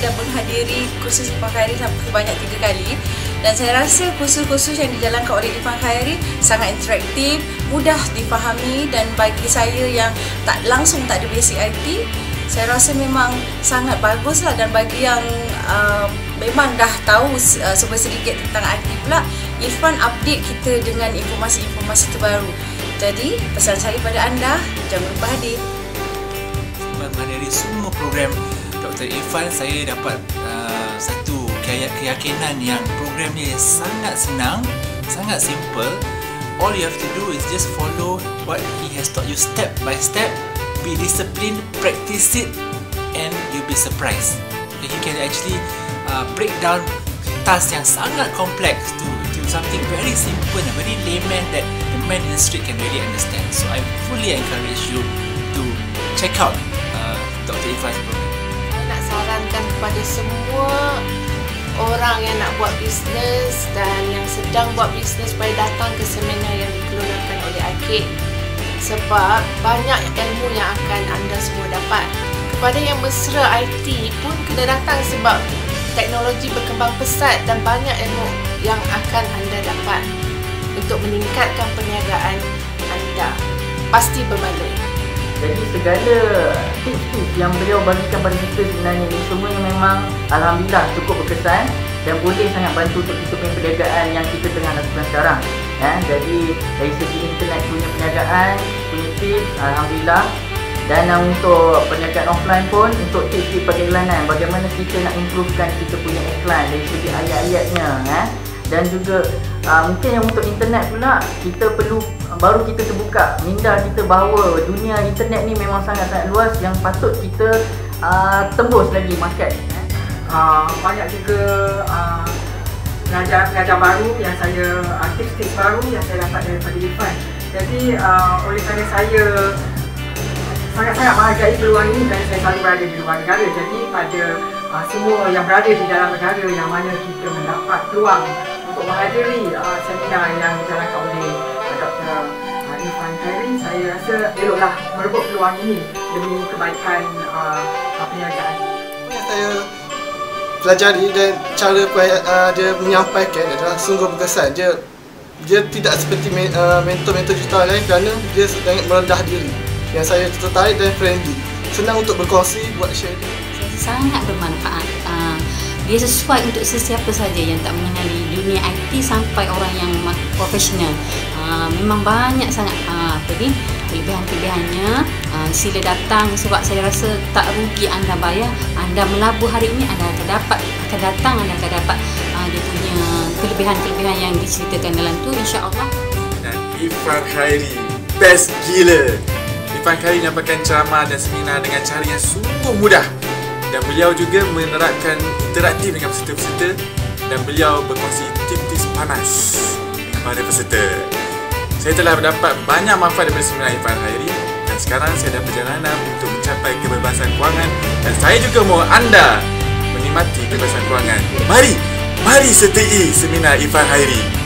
dan menghadiri kursus Irfan Khairi sebanyak tiga kali. Dan saya rasa kursus-kursus yang dijalankan oleh Irfan Khairi sangat interaktif, mudah difahami dan bagi saya yang tak langsung tak ada basic IT saya rasa memang sangat baguslah dan bagi yang uh, memang dah tahu uh, sedikit tentang IT pula Irfan update kita dengan informasi-informasi terbaru. Jadi pesan saya pada anda jangan lupa hadir. Menghadiri semua program Dr. Irfan saya dapat uh, satu keyakinan yang program ni sangat senang sangat simple all you have to do is just follow what he has taught you step by step be disciplined, practice it, and you'll be surprised. You can actually uh, break down tasks yang sangat complex to, to something very simple and very layman that the man in the street can really understand. So I fully encourage you to check out uh, Dr. Ifran's program. Sarankan kepada semua orang yang nak buat bisnes dan yang sedang buat bisnes supaya datang ke seminar yang dikeluarkan oleh AKID sebab banyak ilmu yang akan anda semua dapat. Kepada yang mesra IT pun kena datang sebab teknologi berkembang pesat dan banyak ilmu yang akan anda dapat untuk meningkatkan perniagaan anda. Pasti berbaloi. Jadi segala tips-tips yang beliau bagikan pada kita sebenarnya ini semuanya memang Alhamdulillah cukup berkesan dan boleh sangat bantu untuk kita punya perniagaan yang kita tengah lakukan sekarang. Ya, jadi dari segi internet punya perniagaan, punya tips, Alhamdulillah. Dan untuk perniagaan offline pun, untuk tips-tips periklanan, bagaimana kita nak improvekan kita punya iklan dari segi ayat-ayatnya. Ya. Dan juga uh, mungkin yang untuk internet pula, kita perlu baru kita terbuka minda kita bahawa dunia internet ni memang sangat-sangat luas yang patut kita uh, tembus lagi market. Uh, banyak juga uh, pengajar-pengajar baru yang saya uh, tips-tips baru yang saya dapat daripada Irfan. Jadi uh, oleh kerana saya sangat-sangat menghargai peluang ini dan saya selalu berada di luar negara. Jadi pada uh, semua yang berada di dalam negara yang mana kita mendapat peluang untuk menghadiri uh, seminar yang dijalankan oleh Uh, Irfan Khairi, saya rasa eloklah merebut peluang ini demi kebaikan uh, perniagaan. Saya pelajari dan cara uh, dia menyampaikan adalah sungguh berkesan. Dia dia tidak seperti uh, mentor-mentor digital lain kerana dia sedang merendah diri. Yang saya tertarik dan friendly. Senang untuk berkongsi, buat sharing. Sangat bermanfaat. Uh, dia sesuai untuk sesiapa saja yang tak mengenali dunia IT sampai orang yang profesional. Uh, memang banyak sangat. Apa ni kelebihan-kelebihannya uh, sila datang sebab saya rasa tak rugi anda bayar anda melabur hari ini anda akan dapat akan datang anda akan dapat uh, dia punya kelebihan-kelebihan yang diceritakan dalam tu insya-Allah. Dan Ifan Khairi best gila. Ifan Khairi menyampaikan ceramah dan seminar dengan cara yang sungguh mudah. Dan beliau juga menerapkan interaktif dengan peserta-peserta dan beliau berkongsi tips-tips panas kepada peserta. Saya telah mendapat banyak manfaat daripada seminar Irfan Khairi dan sekarang saya dalam perjalanan untuk mencapai kebebasan kewangan dan saya juga mahu anda menikmati kebebasan kewangan. Mari, mari setii seminar Irfan Khairi.